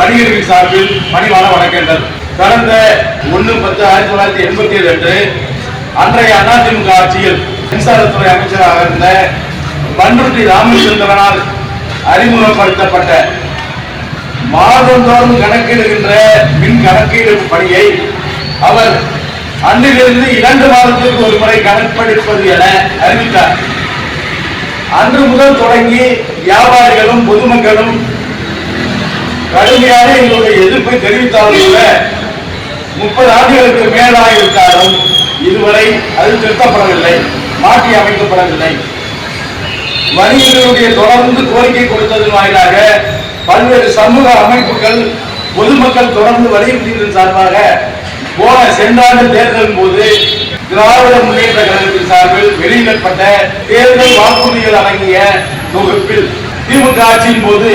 வணிகர்கள் சார்பில் பணிவான வணக்கங்கள். கடந்த ஒன்று பத்து ஆயிரத்தி தொள்ளாயிரத்தி எண்பத்தி ஏழு அன்று அன்றைய அதிமுக ஆட்சியில் மின்சாரத்துறை அமைச்சராக இருந்த பன்ருட்டி ராமச்சந்திரனால் அறிமுகப்படுத்தப்பட்ட மாதந்தோறும் கணக்கிடுகின்ற மின் கணக்கீடு பணியை அவர் அன்றிலிருந்து இரண்டு மாதத்திற்கு ஒரு முறை கணக்கெடுப்பது என அறிவித்தார். அன்று முதல் தொடங்கி வியாபாரிகளும் பொதுமக்களும் கடுமையாக எங்களுடைய எதிர்ப்பை தெரிவித்தாலும் கூட முப்பது ஆண்டுகளுக்கு மேலாகிவிட்டாலும் இதுவரை அது திருத்தப்படவில்லை மாற்றி அமைக்கப்படவில்லை. வணிகர்களுடைய தொடர்ந்து கோரிக்கை கொடுத்ததன் வாயிலாக பல்வேறு சமூக அமைப்புகள் பொதுமக்கள் தொடர்ந்து வலியுறுத்தியதன் சார்பாக போன சென்றாண்டு தேர்தலின் போது திராவிட முன்னேற்ற கழகத்தின் சார்பில் வெளியிடப்பட்ட தேர்தல் வாக்குறுதிகள் அடங்கிய தொகுப்பில் திமுக ஆட்சியின் போது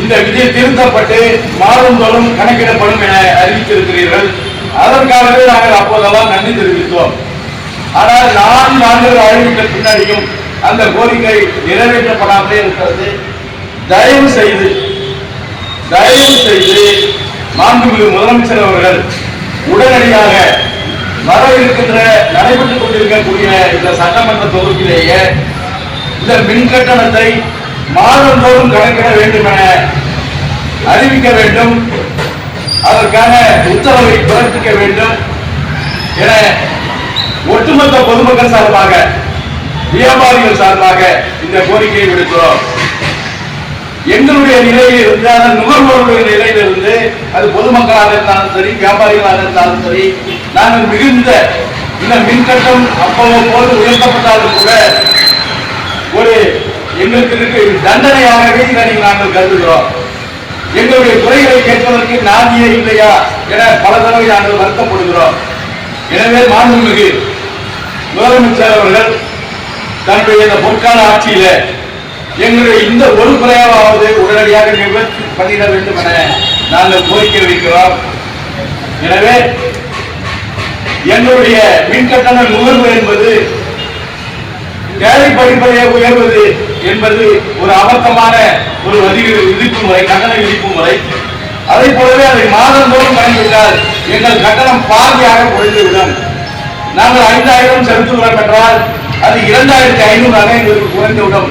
இந்த விதி திருத்தப்பட்டு மாதந்தோறும் கணக்கிடப்படும் என அறிவித்திருக்கிறீர்கள். அதற்காகவே நாங்கள் அப்போதெல்லாம் நன்றி தெரிவித்தோம். ஆனால் நான்கு ஆண்டுகள் அறிவித்த பின்னாடியும் அந்த கோரிக்கை நிறைவேற்றப்படாமலே இருக்கிறது. தயவு செய்து தயவு செய்து மாண்புமிகு முதலமைச்சர் அவர்கள் உடனடியாக வர இருக்கின்ற நடைபெற்றுக் கொண்டிருக்கக்கூடிய இந்த சட்டமன்ற தொகுதியிலேயே இந்த மின் கட்டணத்தை மாதந்தோறும் கணக்கிட வேண்டும் என அறிவிக்க வேண்டும். அதற்கான உத்தரவை பிறப்பிக்க வேண்டும் என ஒட்டுமொத்த பொதுமக்கள் சார்பாக வியாபாரிகள் சார்பாக இந்த கோரிக்கையை விடுக்கிறோம். எங்களுடைய நிலையில் இருந்து அந்த நுகர்வோருடைய நிலையில் இருந்து அது பொதுமக்களாக இருந்தாலும் சரி வியாபாரிகளாக இருந்தாலும் சரி நாங்கள் மிகுந்த இந்த மின்கட்டம் அப்போது உயர்த்தப்பட்டாலும் கூட ஒரு எங்களுக்கு தண்டனையாகவே இதை நாங்கள் கருதுகிறோம். எங்களுடைய குறைகளை கேட்பதற்கு நாதியே இல்லையா என பல தடவை நாங்கள் வருத்தப்படுகிறோம். எனவே மாண்புமிகு முதலமைச்சர் அவர்கள் தன்னுடைய இந்த பொற்கால ஆட்சியில எங்களுடைய இந்த ஒரு குறையாவது உடனடியாக நிவர்த்தி பண்ணிட வேண்டும் என நாங்கள் கோரிக்கை வைக்கிறோம். எனவே எங்களுடைய மின் கட்டண நுகர்வு என்பது தேவை படிப்பதை உயர்வது என்பது ஒரு அபத்தமான ஒரு வதி விதிப்பு முறை கட்டண விதிப்பு முறை. அதை போலவே அதை மாதந்தோறும் கணக்கிட்டால் எங்கள் கட்டணம் பாதியாக குறைந்துவிடும். நாங்கள் ஐந்தாயிரம் செலுத்துகிறோம் என்றால் அது இரண்டாயிரத்தி ஐநூறாக எங்களுக்கு குறைந்துவிடும்.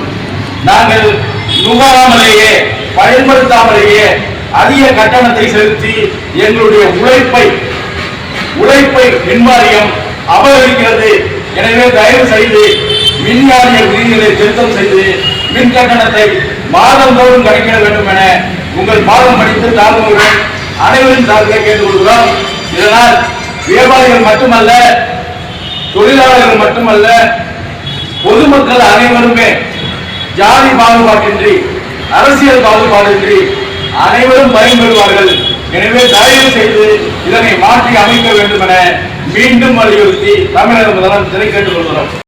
நாங்கள் நுகராமலேயே பயன்படுத்தாமலேயே அதிக கட்டணத்தை செலுத்தி எங்களுடைய உழைப்பை உழைப்பை மின்வாரியம் அபகரிக்கிறது. எனவே தயவு செய்து மின்வாரிய விதிகளை திருத்தம் செய்து மின் கட்டணத்தை மாதந்தோறும் கணக்கிட வேண்டும் என உங்கள் பாதம் படித்து தாழ்வுடன் அனைவரும் சார்பில் கேட்டுக்கொள்கிறோம். இதனால் வியாபாரிகள் மட்டுமல்ல தொழிலாளர்கள் மட்டுமல்ல பொதுமக்கள் அனைவருமே ஜாதி பாகுபாட்டின்றி அரசியல் பாகுபாடின்றி அனைவரும் பயன்பெறுவார்கள் எனவே தயவு செய்து இதனை மாற்றி அமைக்க வேண்டும் என மீண்டும் வலியுறுத்தி தமிழக முதலமைச்சரை கேட்டுக்கொள்கிறோம்